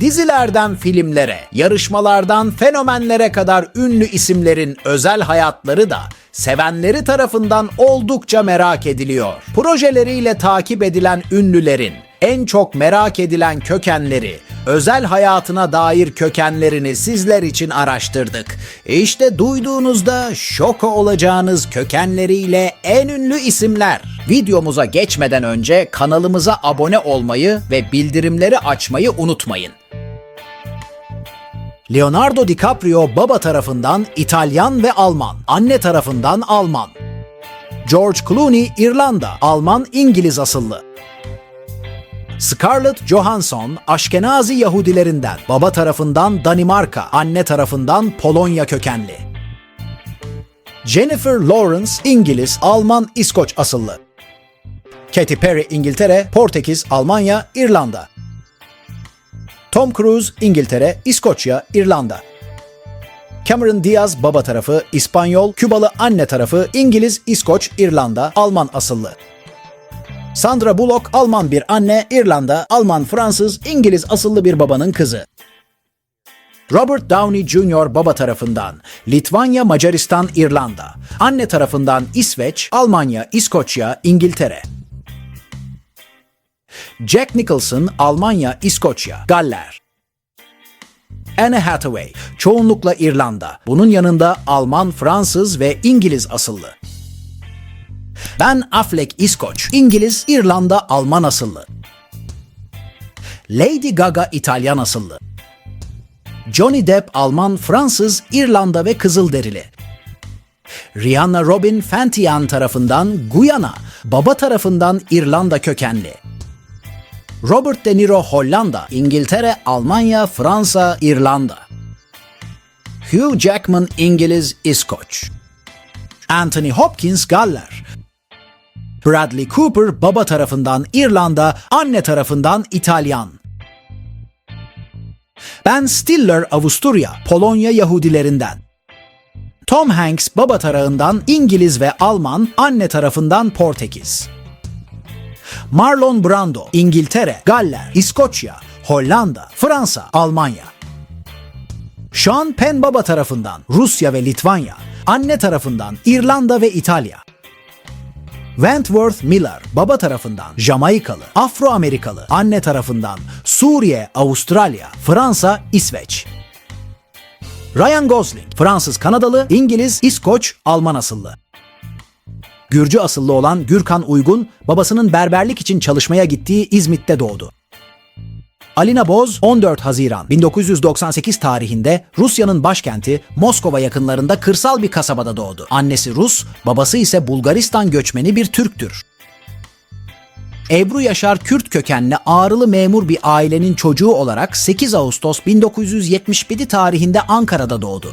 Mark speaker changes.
Speaker 1: Dizilerden filmlere, yarışmalardan fenomenlere kadar ünlü isimlerin özel hayatları da sevenleri tarafından oldukça merak ediliyor. Projeleriyle takip edilen ünlülerin en çok merak edilen kökenleri, özel hayatına dair kökenlerini sizler için araştırdık. İşte duyduğunuzda şok olacağınız kökenleriyle en ünlü isimler. Videomuza geçmeden önce kanalımıza abone olmayı ve bildirimleri açmayı unutmayın. Leonardo DiCaprio baba tarafından İtalyan ve Alman, anne tarafından Alman. George Clooney İrlanda, Alman İngiliz asıllı. Scarlett Johansson Aşkenazi Yahudilerinden, baba tarafından Danimarka, anne tarafından Polonya kökenli. Jennifer Lawrence İngiliz, Alman, İskoç asıllı. Katy Perry İngiltere, Portekiz, Almanya, İrlanda. Tom Cruise İngiltere, İskoçya, İrlanda. Cameron Diaz baba tarafı İspanyol, Kübalı anne tarafı İngiliz, İskoç, İrlanda, Alman asıllı. Sandra Bullock Alman bir anne, İrlanda, Alman, Fransız, İngiliz asıllı bir babanın kızı. Robert Downey Jr. baba tarafından Litvanya, Macaristan, İrlanda. Anne tarafından İsveç, Almanya, İskoçya, İngiltere. Jack Nicholson Almanya, İskoçya, Galler. Anne Hathaway çoğunlukla İrlanda. Bunun yanında Alman, Fransız ve İngiliz asıllı. Ben Affleck İskoç, İngiliz, İrlanda, Alman asıllı. Lady Gaga İtalyan asıllı. Johnny Depp Alman, Fransız, İrlanda ve Kızılderili. Rihanna Robin Fentian tarafından Guyana, baba tarafından İrlanda kökenli. Robert De Niro Hollanda, İngiltere, Almanya, Fransa, İrlanda. Hugh Jackman İngiliz, İskoç. Anthony Hopkins Galler. Bradley Cooper baba tarafından İrlanda, anne tarafından İtalyan. Ben Stiller Avusturya, Polonya Yahudilerinden. Tom Hanks baba tarafından İngiliz ve Alman, anne tarafından Portekiz. Marlon Brando, İngiltere, Galler, İskoçya, Hollanda, Fransa, Almanya. Sean Penn baba tarafından Rusya ve Litvanya, anne tarafından İrlanda ve İtalya. Wentworth Miller baba tarafından Jamaikalı, Afro-Amerikalı, anne tarafından Suriye, Avustralya, Fransa, İsveç. Ryan Gosling, Fransız Kanadalı, İngiliz, İskoç, Alman asıllı. Gürcü asıllı olan Gürkan Uygun, babasının berberlik için çalışmaya gittiği İzmit'te doğdu. Alina Boz 14 Haziran 1998 tarihinde Rusya'nın başkenti Moskova yakınlarında kırsal bir kasabada doğdu. Annesi Rus, babası ise Bulgaristan göçmeni bir Türktür. Ebru Yaşar Kürt kökenli ağrılı memur bir ailenin çocuğu olarak 8 Ağustos 1977 tarihinde Ankara'da doğdu.